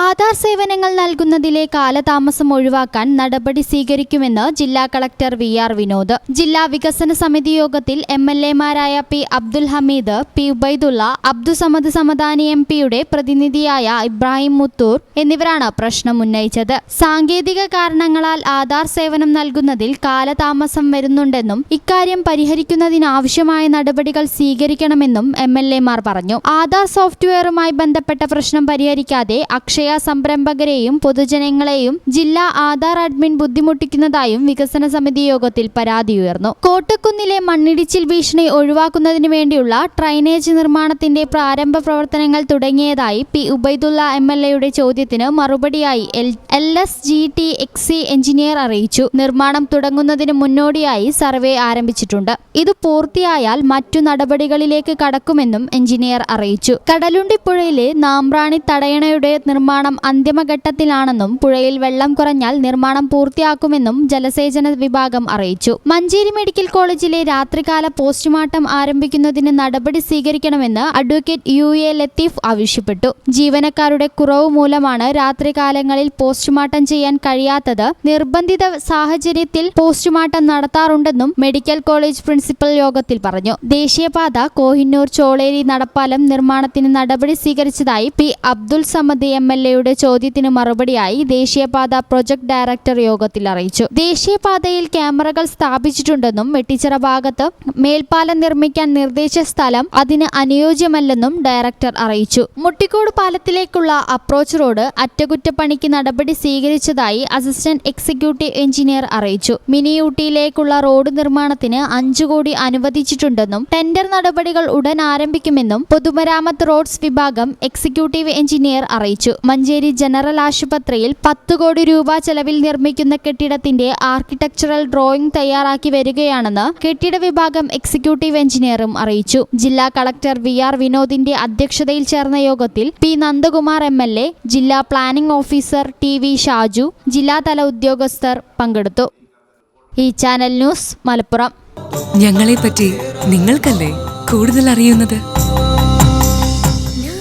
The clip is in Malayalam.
ആധാർ സേവനങ്ങൾ നൽകുന്നതിലെ കാലതാമസം ഒഴിവാക്കാൻ നടപടി സ്വീകരിക്കുമെന്ന് ജില്ലാ കളക്ടർ വി ആർ വിനോദ്. ജില്ലാ വികസന സമിതി യോഗത്തിൽ M L എമാരായ P Abdul Hameed P Ubaidulla Abdussamad Samadani M പിയുടെ പ്രതിനിധിയായ ഇബ്രാഹിം മുത്തൂർ എന്നിവരാണ് പ്രശ്നം ഉന്നയിച്ചത്. സാങ്കേതിക കാരണങ്ങളാൽ ആധാർ സേവനം നൽകുന്നതിൽ കാലതാമസം വരുന്നുണ്ടെന്നും ഇക്കാര്യം പരിഹരിക്കുന്നതിനാവശ്യമായ നടപടികൾ സ്വീകരിക്കണമെന്നും എം എൽ എമാർ പറഞ്ഞു. ആധാർ സോഫ്റ്റ്വെയറുമായി ബന്ധപ്പെട്ട പ്രശ്നം പരിഹരിക്കാതെ അക്ഷയ സംരംഭകരെയും പൊതുജനങ്ങളെയും ജില്ലാ ആധാർ അഡ്മിൻ ബുദ്ധിമുട്ടിക്കുന്നതായും വികസന സമിതി യോഗത്തിൽ പരാതി ഉയർന്നു. കോട്ടക്കുന്നിലെ മണ്ണിടിച്ചിൽ ഭീഷണി ഒഴിവാക്കുന്നതിനു വേണ്ടിയുള്ള ഡ്രൈനേജ് നിർമ്മാണത്തിന്റെ പ്രാരംഭ പ്രവർത്തനങ്ങൾ തുടങ്ങിയതായി പി ഉബൈദുള്ള എം എൽ എയുടെ ചോദ്യത്തിന് മറുപടിയായി L S G T exec engineer അറിയിച്ചു. നിർമ്മാണം തുടങ്ങുന്നതിന് മുന്നോടിയായി സർവേ ആരംഭിച്ചിട്ടുണ്ട്. ഇത് പൂർത്തിയായാൽ മറ്റു നടപടികളിലേക്ക് കടക്കുമെന്നും എഞ്ചിനീയർ അറിയിച്ചു. കടലുണ്ടിപ്പുഴയിലെ നാമ്പ്രാണി തടയണയുടെ നിർമ്മാണം അന്തിമഘട്ടത്തിലാണെന്നും പുഴയിൽ വെള്ളം കുറഞ്ഞാൽ നിർമ്മാണം പൂർത്തിയാക്കുമെന്നും ജലസേചന വിഭാഗം അറിയിച്ചു. മഞ്ചേരി മെഡിക്കൽ കോളേജിലെ രാത്രികാല പോസ്റ്റ്മോർട്ടം ആരംഭിക്കുന്നതിന് നടപടി സ്വീകരിക്കണമെന്ന് അഡ്വക്കേറ്റ് യു എ ലത്തീഫ് ആവശ്യപ്പെട്ടു. ജീവനക്കാരുടെ കുറവ് മൂലമാണ് രാത്രികാലങ്ങളിൽ പോസ്റ്റ്മോർട്ടം ചെയ്യാൻ കഴിയാത്തത്. നിർബന്ധിത സാഹചര്യത്തിൽ പോസ്റ്റ്മോർട്ടം നടത്താറുണ്ടെന്നും മെഡിക്കൽ കോളേജ് പ്രിൻസിപ്പൽ യോഗത്തിൽ പറഞ്ഞു. ദേശീയപാത കോഹിന്നൂർ ചോളേരി നടപ്പാലം നിർമ്മാണത്തിന് നടപടി സ്വീകരിച്ചതായി P Abdul Samad M. L എയുടെ ചോദ്യത്തിന് മറുപടിയായി ദേശീയപാത പ്രൊജക്ട് ഡയറക്ടർ യോഗത്തിൽ അറിയിച്ചു. ദേശീയപാതയിൽ ക്യാമറകൾ സ്ഥാപിച്ചിട്ടുണ്ടെന്നും വെട്ടിച്ചിറ ഭാഗത്ത് മേൽപ്പാലം നിർമ്മിക്കാൻ നിർദ്ദേശിച്ച സ്ഥലം അതിന് അനുയോജ്യമല്ലെന്നും ഡയറക്ടർ അറിയിച്ചു. മുട്ടിക്കോട് പാലത്തിലേക്കുള്ള അപ്രോച്ച് റോഡ് അറ്റകുറ്റപ്പണിക്ക് നടപടി സ്വീകരിച്ചതായി അസിസ്റ്റന്റ് എക്സിക്യൂട്ടീവ് എഞ്ചിനീയർ അറിയിച്ചു. മിനി ഊട്ടിയിലേക്കുള്ള റോഡ് നിർമ്മാണത്തിന് അഞ്ചു കോടി അനുവദിച്ചിട്ടുണ്ടെന്നും ടെൻഡർ നടപടികൾ ഉടൻ ആരംഭിക്കുമെന്നും പൊതുമരാമത്ത് റോഡ്സ് വിഭാഗം എക്സിക്യൂട്ടീവ് എഞ്ചിനീയർ അറിയിച്ചു. മഞ്ചേരി ജനറൽ ആശുപത്രിയിൽ പത്ത് കോടി രൂപ ചെലവിൽ നിർമ്മിക്കുന്ന കെട്ടിടത്തിന്റെ ആർക്കിടെക്ചറൽ ഡ്രോയിംഗ് തയ്യാറാക്കി വരികയാണെന്ന് കെട്ടിട വിഭാഗം എക്സിക്യൂട്ടീവ് എഞ്ചിനീയറും അറിയിച്ചു. ജില്ലാ കളക്ടർ വി ആർ വിനോദിന്റെ അധ്യക്ഷതയിൽ ചേർന്ന യോഗത്തിൽ P Nandakumar M L A ജില്ലാ planning officer T V Shaju ജില്ലാതല ഉദ്യോഗസ്ഥർ പങ്കെടുത്തു. ഈ ചാനൽ ന്യൂസ് മലപ്പുറം. ഞങ്ങളെപ്പറ്റി നിങ്ങൾക്കല്ലേ കൂടുതൽ അറിയുന്നത്?